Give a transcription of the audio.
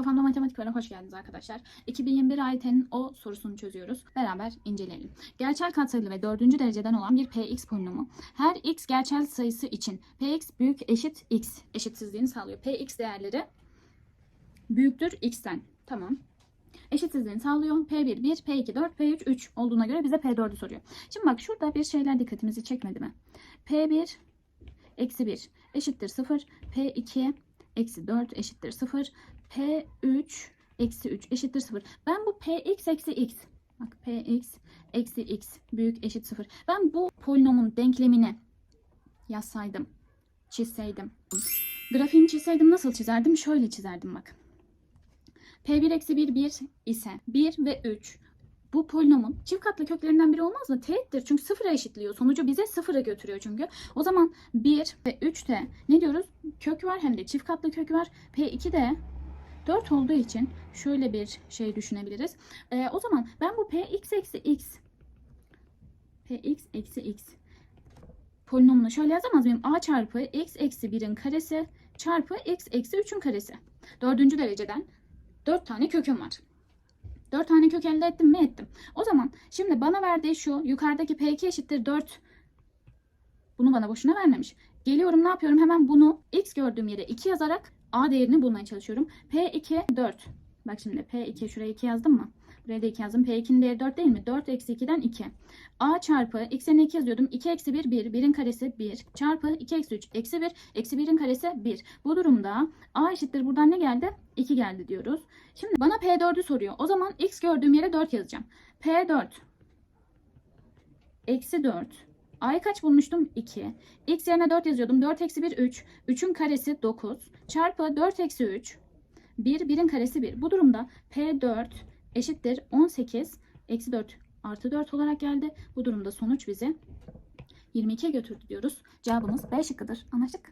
Kafamda matematik var. Hoş geldiniz arkadaşlar. 2021 AYT'nin o sorusunu çözüyoruz. Beraber inceleyelim. Gerçel katsayılı ve dördüncü dereceden olan bir px polinomu. Her x gerçel sayısı için px büyük eşit x eşitsizliğini sağlıyor. px değerleri büyüktür x'ten. Tamam. Eşitsizliğini sağlıyor. P1 1, P2 4, P3 3 olduğuna göre bize P4'ü soruyor. Şimdi bak şurada bir şeyler dikkatimizi çekmedi mi? P1 eksi 1 eşittir 0. P2 eksi 4 eşittir 0. P3 eksi 3 eşittir 0. Ben bu Px eksi x bak Px eksi x büyük eşit 0. Ben bu polinomun denklemini yazsaydım, çizseydim. Grafiğini çizseydim nasıl çizerdim? Şöyle çizerdim bak. P1 eksi 1 1 ise 1 ve 3 bu polinomun çift katlı köklerinden biri olmaz mı? Teğettir çünkü sıfıra eşitliyor. Sonucu bize sıfıra götürüyor çünkü. O zaman 1 ve 3'te ne diyoruz? Kök var hem de çift katlı kök var. P2 de 4 olduğu için şöyle bir şey düşünebiliriz. Ee, o zaman ben bu Px eksi x Px eksi x polinomunu şöyle yazamaz mıyım? A çarpı x eksi 1'in karesi çarpı x eksi 3'ün karesi. Dördüncü dereceden 4 tane köküm var. 4 tane kök elde ettim mi? Ettim. O zaman şimdi bana verdiği şu yukarıdaki P2 eşittir 4. Bunu bana boşuna vermemiş. Geliyorum ne yapıyorum? Hemen bunu x gördüğüm yere 2 yazarak A değerini bulmaya çalışıyorum. P2 4. Bak şimdi P2 şuraya 2 yazdım mı? Buraya da 2 yazdım. P2'nin değeri 4 değil mi? 4 eksi 2'den 2. A çarpı x yerine 2 yazıyordum. 2 eksi 1 1. 1'in karesi 1. Çarpı 2 eksi 3 eksi 1. Eksi 1'in karesi 1. Bu durumda A eşittir buradan ne geldi? 2 geldi diyoruz. Şimdi bana P4'ü soruyor. O zaman x gördüğüm yere 4 yazacağım. P4 eksi 4. A'yı kaç bulmuştum? 2. X yerine 4 yazıyordum. 4 eksi 1 3. 3'ün karesi 9. Çarpı 4 eksi 3. 1. 1'in karesi 1. Bu durumda P4 eşittir 18 eksi 4 artı 4 olarak geldi. Bu durumda sonuç bizi 22'ye götürdü diyoruz. Cevabımız B şıkkıdır. Anlaştık.